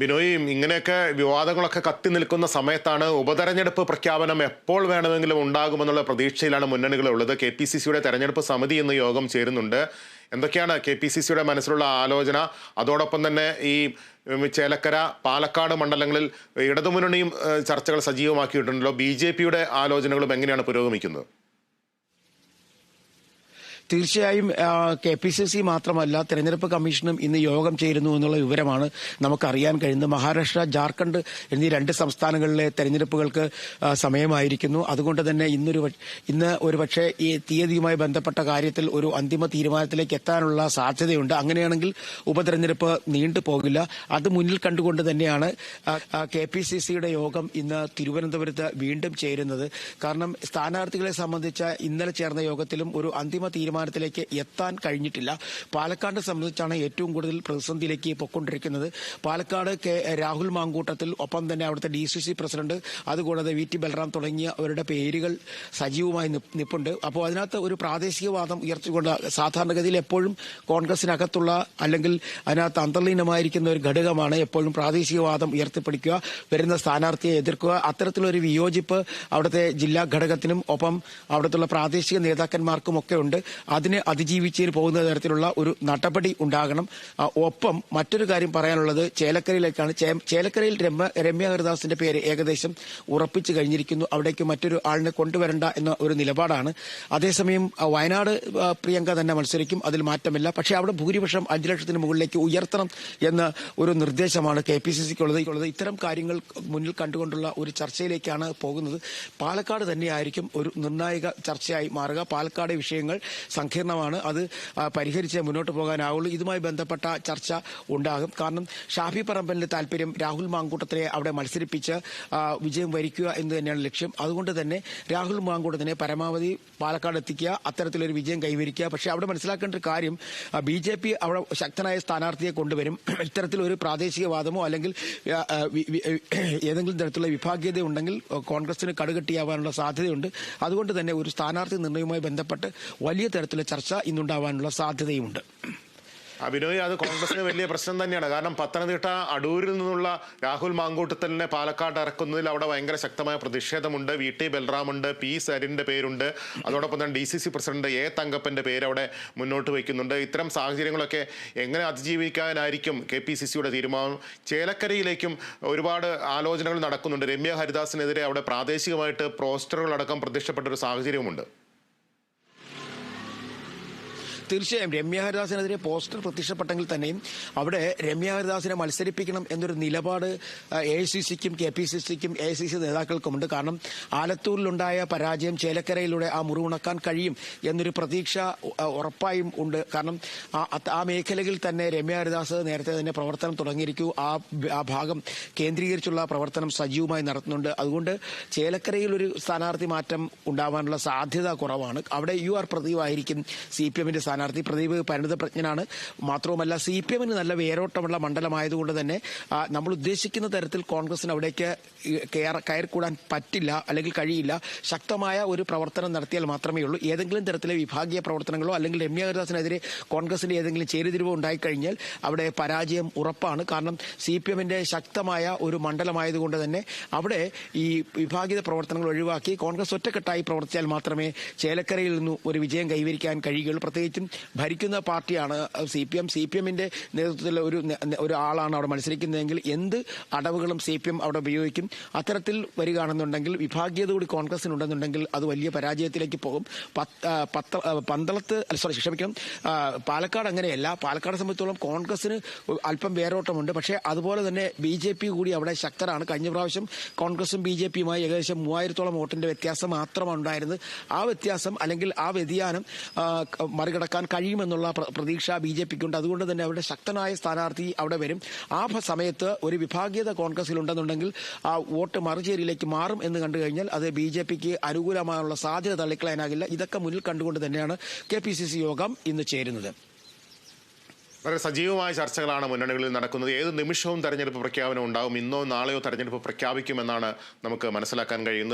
ബിനോയ് ഇങ്ങനെയൊക്കെ വിവാദങ്ങളൊക്കെ കത്തി നിൽക്കുന്ന സമയത്താണ് ഉപതെരഞ്ഞെടുപ്പ് പ്രഖ്യാപനം എപ്പോൾ വേണമെങ്കിലും ഉണ്ടാകുമെന്നുള്ള പ്രതീക്ഷയിലാണ് മുന്നണികളുള്ളത് കെ പി സി സിയുടെ തെരഞ്ഞെടുപ്പ് സമിതി ഇന്ന് യോഗം ചേരുന്നുണ്ട്. എന്തൊക്കെയാണ് കെ പി സി സിയുടെ മനസ്സിലുള്ള ആലോചന? അതോടൊപ്പം തന്നെ ഈ ചേലക്കര പാലക്കാട് മണ്ഡലങ്ങളിൽ ഇടതുമുന്നണിയും ചർച്ചകൾ സജീവമാക്കിയിട്ടുണ്ടല്ലോ. ബി ജെ പിയുടെ ആലോചനകളും എങ്ങനെയാണ് പുരോഗമിക്കുന്നത്? തീർച്ചയായും കെ പി സി സി മാത്രമല്ല തെരഞ്ഞെടുപ്പ് കമ്മീഷനും ഇന്ന് യോഗം ചേരുന്നു എന്നുള്ള വിവരമാണ് നമുക്കറിയാൻ കഴിയുന്നത്. മഹാരാഷ്ട്ര ജാർഖണ്ഡ് എന്നീ രണ്ട് സംസ്ഥാനങ്ങളിലെ തെരഞ്ഞെടുപ്പുകൾക്ക് സമയമായിരിക്കുന്നു. അതുകൊണ്ട് തന്നെ ഇന്നൊരു ഇന്ന് ഒരുപക്ഷെ ഈ തീയതിയുമായി ബന്ധപ്പെട്ട കാര്യത്തിൽ ഒരു അന്തിമ തീരുമാനത്തിലേക്ക് എത്താനുള്ള സാധ്യതയുണ്ട്. അങ്ങനെയാണെങ്കിൽ ഉപതെരഞ്ഞെടുപ്പ് നീണ്ടു പോകില്ല. അത് മുന്നിൽ കണ്ടുകൊണ്ട് തന്നെയാണ് കെ പി സി സിയുടെ യോഗം ഇന്ന് തിരുവനന്തപുരത്ത് വീണ്ടും ചേരുന്നത്. കാരണം സ്ഥാനാർത്ഥികളെ സംബന്ധിച്ച ഇന്നലെ ചേർന്ന യോഗത്തിലും ഒരു അന്തിമ തീരുമാനത്തിലേക്ക് എത്താൻ കഴിഞ്ഞിട്ടില്ല. പാലക്കാട് സംബന്ധിച്ചാണ് ഏറ്റവും കൂടുതൽ പ്രതിസന്ധിയിലേക്ക് പൊക്കൊണ്ടിരിക്കുന്നത് പാലക്കാട് കെ രാഹുൽ മാങ്കൂട്ടത്തിൽ ഒപ്പം തന്നെ അവിടുത്തെ ഡി സി സി പ്രസിഡന്റ് അതുകൂടാതെ വി ടി ബൽറാം തുടങ്ങിയവരുടെ പേരുകൾ സജീവമായി നിപ്പ് നിപ്പുണ്ട്. അപ്പോൾ അതിനകത്ത് ഒരു പ്രാദേശികവാദം ഉയർത്തിക്കൊണ്ട് സാധാരണഗതിയിൽ എപ്പോഴും കോൺഗ്രസിനകത്തുള്ള അല്ലെങ്കിൽ അതിനകത്ത് അന്തർലീനമായിരിക്കുന്ന ഒരു ഘടകമാണ് എപ്പോഴും പ്രാദേശികവാദം ഉയർത്തിപ്പിടിക്കുക വരുന്ന സ്ഥാനാർത്ഥിയെ എതിർക്കുക. അത്തരത്തിലൊരു വിയോജിപ്പ് അവിടുത്തെ ജില്ലാ ഘടകത്തിനും ഒപ്പം അവിടുത്തെ പ്രാദേശിക നേതാക്കന്മാർക്കും ഒക്കെ ഉണ്ട്. അതിനെ അതിജീവിച്ച് പോകുന്ന തരത്തിലുള്ള ഒരു നടപടി ഉണ്ടാകണം. ഒപ്പം മറ്റൊരു കാര്യം പറയാനുള്ളത് ചേലക്കരയിലേക്കാണ്. ചേലക്കരയിൽ രമ്യ രമ്യ ഹരിദാസിന്റെ പേര് ഏകദേശം ഉറപ്പിച്ചു കഴിഞ്ഞിരിക്കുന്നു. അവിടേക്ക് മറ്റൊരു ആളിനെ കൊണ്ടുവരണ്ട എന്ന ഒരു നിലപാടാണ്. അതേസമയം വയനാട് പ്രിയങ്ക തന്നെ മത്സരിക്കും. അതിൽ മാറ്റമില്ല. പക്ഷേ അവിടെ ഭൂരിപക്ഷം അഞ്ചു ലക്ഷത്തിന് മുകളിലേക്ക് ഉയർത്തണം എന്ന ഒരു നിർദ്ദേശമാണ് കെ പി സി സിക്കുള്ളത്. ഇത്തരം കാര്യങ്ങൾ മുന്നിൽ കണ്ടുകൊണ്ടുള്ള ഒരു ചർച്ചയിലേക്കാണ് പോകുന്നത്. പാലക്കാട് തന്നെയായിരിക്കും ഒരു നിർണായക ചർച്ചയായി മാറുക. പാലക്കാട് വിഷയങ്ങൾ സങ്കീർണമാണ്. അത് പരിഹരിച്ച് മുന്നോട്ട് പോകാനാവുള്ളൂ. ഇതുമായി ബന്ധപ്പെട്ട ചർച്ച ഉണ്ടാകും. കാരണം ഷാഫി പറമ്പലിന്റെ താല്പര്യം രാഹുൽ മാങ്കൂട്ടത്തിനെ അവിടെ മത്സരിപ്പിച്ച് വിജയം വരിക്കുക എന്ന് തന്നെയാണ് ലക്ഷ്യം. അതുകൊണ്ട് തന്നെ രാഹുൽ മാങ്കൂട്ടത്തിനെ പരമാവധി പാലക്കാട് എത്തിക്കുക അത്തരത്തിലൊരു വിജയം കൈവരിക്കുക. പക്ഷേ അവിടെ മനസ്സിലാക്കേണ്ട ഒരു കാര്യം ബി ജെ പി അവിടെ ശക്തനായ സ്ഥാനാർത്ഥിയെ കൊണ്ടുവരും. ഇത്തരത്തിലൊരു പ്രാദേശികവാദമോ അല്ലെങ്കിൽ ഏതെങ്കിലും തരത്തിലുള്ള വിഭാഗീയത ഉണ്ടെങ്കിൽ കോൺഗ്രസിന് കടുകട്ടിയാവാനുള്ള സാധ്യതയുണ്ട്. അതുകൊണ്ട് തന്നെ ഒരു സ്ഥാനാർത്ഥി നിർണയവുമായി ബന്ധപ്പെട്ട് വലിയ തരത്തിലുള്ള ചർച്ച ഇന്നുണ്ടാവാനുള്ള സാധ്യതയുമുണ്ട്. അഭിനോയ് അത് കോൺഗ്രസിന് വലിയ പ്രശ്നം തന്നെയാണ്. കാരണം പത്തനംതിട്ട അടൂരിൽ നിന്നുള്ള രാഹുൽ മാങ്കൂട്ടത്തലിനെ പാലക്കാട് ഇറക്കുന്നതിൽ അവിടെ ഭയങ്കര ശക്തമായ പ്രതിഷേധമുണ്ട്. വി ടി ബൽറാമുണ്ട് പി സരിന്റെ പേരുണ്ട്. അതോടൊപ്പം തന്നെ D C C president A തങ്കപ്പന്റെ പേര് അവിടെ മുന്നോട്ട് വയ്ക്കുന്നുണ്ട്. ഇത്തരം സാഹചര്യങ്ങളൊക്കെ എങ്ങനെ അതിജീവിക്കാനായിരിക്കും കെ പി സി സിയുടെ തീരുമാനം? ചേലക്കരയിലേക്കും ഒരുപാട് ആലോചനകൾ നടക്കുന്നുണ്ട്. രമ്യ ഹരിദാസിനെതിരെ അവിടെ പ്രാദേശികമായിട്ട് പോസ്റ്ററുകളടക്കം പ്രത്യക്ഷപ്പെട്ട ഒരു സാഹചര്യവുമുണ്ട്. തീർച്ചയായും രമ്യ ഹരിദാസിനെതിരെ പോസ്റ്റർ പ്രത്യക്ഷപ്പെട്ടെങ്കിൽ തന്നെയും അവിടെ രമ്യ ഹരിദാസിനെ മത്സരിപ്പിക്കണം എന്നൊരു നിലപാട് എ ഐ സി സിക്കും കെ പി സി സിക്കും എ ഐ സി സി നേതാക്കൾക്കുമുണ്ട്. കാരണം ആലത്തൂരിലുണ്ടായ പരാജയം ചേലക്കരയിലൂടെ ആ മുറിവുണക്കാൻ കഴിയും എന്നൊരു പ്രതീക്ഷ ഉറപ്പായും ഉണ്ട്. കാരണം ആ മേഖലയിൽ തന്നെ രമ്യ ഹരിദാസ് നേരത്തെ തന്നെ പ്രവർത്തനം തുടങ്ങിയിരിക്കൂ. ആ ഭാഗം കേന്ദ്രീകരിച്ചുള്ള പ്രവർത്തനം സജീവമായി നടത്തുന്നുണ്ട്. അതുകൊണ്ട് ചേലക്കരയിൽ ഒരു സ്ഥാനാർത്ഥി മാറ്റം ഉണ്ടാവാനുള്ള സാധ്യത കുറവാണ്. അവിടെ യു ആർ പ്രദീപ് ആയിരിക്കും സി പി എമ്മിന്റെ സ്ഥാനാർത്ഥി പ്രദീപ് പരിണിതപ്രജ്ഞനാണ് മാത്രവുമല്ല സി പി എമ്മിന് നല്ല വേരോട്ടമുള്ള മണ്ഡലമായതുകൊണ്ട് തന്നെ നമ്മൾ ഉദ്ദേശിക്കുന്ന തരത്തിൽ കോൺഗ്രസിന് അവിടേക്ക് കയറിക്കൂടാൻ പറ്റില്ല അല്ലെങ്കിൽ കഴിയില്ല. ശക്തമായ ഒരു പ്രവർത്തനം നടത്തിയാൽ മാത്രമേ ഉള്ളൂ. ഏതെങ്കിലും തരത്തിലെ വിഭാഗീയ പ്രവർത്തനങ്ങളോ അല്ലെങ്കിൽ രമ്യ ഹരിദാസിനെതിരെ കോൺഗ്രസിന്റെ ഏതെങ്കിലും ചേരുതിരിവോ ഉണ്ടായിക്കഴിഞ്ഞാൽ അവിടെ പരാജയം ഉറപ്പാണ്. കാരണം സി പി എമ്മിന്റെ ശക്തമായ ഒരു മണ്ഡലമായതുകൊണ്ട് തന്നെ അവിടെ ഈ വിഭാഗീയ പ്രവർത്തനങ്ങൾ ഒഴിവാക്കി കോൺഗ്രസ് ഒറ്റക്കെട്ടായി പ്രവർത്തിച്ചാൽ മാത്രമേ ചേലക്കരയിൽ നിന്നും ഒരു വിജയം കൈവരിക്കാൻ കഴിയുകയുള്ളൂ. പ്രത്യേകിച്ചും ഭരിക്കുന്ന പാർട്ടിയാണ്. C P M C P എമ്മിന്റെ നേതൃത്വത്തിൽ ഒരു ഒരാളാണ് അവിടെ മത്സരിക്കുന്നതെങ്കിൽ എന്ത് അടവുകളും സി പി എം അവിടെ ഉപയോഗിക്കും? അത്തരത്തിൽ വരികയാണെന്നുണ്ടെങ്കിൽ വിഭാഗീയത കൂടി കോൺഗ്രസിനുണ്ടെന്നുണ്ടെങ്കിൽ അത് വലിയ പരാജയത്തിലേക്ക് പോകും. പത്ത്- പന്തളത്ത് സോറി ക്ഷമിക്കണം. പാലക്കാട് അങ്ങനെയല്ല. പാലക്കാട് സംബന്ധിച്ചോളം കോൺഗ്രസിന് അല്പം വേരോട്ടമുണ്ട്. പക്ഷേ അതുപോലെ തന്നെ ബി ജെ പി കൂടി അവിടെ ശക്തരാണ്. കഴിഞ്ഞ പ്രാവശ്യം കോൺഗ്രസും ബി ജെ പിയുമായി ഏകദേശം മൂവായിരത്തോളം വോട്ടിന്റെ വ്യത്യാസം മാത്രമാണ് ഉണ്ടായിരുന്നത്. ആ വ്യത്യാസം അല്ലെങ്കിൽ ആ വ്യതിയാനം ആ, ക- മറികടക്കാൻ കഴിയുമെന്നുള്ള പ്ര- പ്രതീക്ഷ ബി ജെ പിക്കുണ്ട്. അതുകൊണ്ട് തന്നെ അവരുടെ ശക്തനായ സ്ഥാനാർത്ഥി അവിടെ വരും. ആ സമയത്ത് ഒരു വിഭാഗീയത കോൺഗ്രസിൽ ഉണ്ടെന്നുണ്ടെങ്കിൽ ആ വോട്ട് മറുചേരിയിലേക്ക് മാറും എന്ന് കണ്ടു കഴിഞ്ഞാൽ അത് ബി ജെ പിക്ക് അനുകൂലമായുള്ള സാധ്യത തള്ളിക്കളയാനാകില്ല. ഇതൊക്കെ മുന്നിൽ കണ്ടുകൊണ്ട് തന്നെയാണ് കെ പി സി സി യോഗം ഇന്ന് ചേരുന്നത്. വളരെ സജീവമായ ചർച്ചകളാണ് മുന്നണികളിൽ നടക്കുന്നത്. ഏത് നിമിഷവും തെരഞ്ഞെടുപ്പ് പ്രഖ്യാപനം ഉണ്ടാകും ഇന്നോ നാളെയോ തെരഞ്ഞെടുപ്പ് പ്രഖ്യാപിക്കുമെന്നാണ് നമുക്ക് മനസ്സിലാക്കാൻ കഴിയുന്നത്.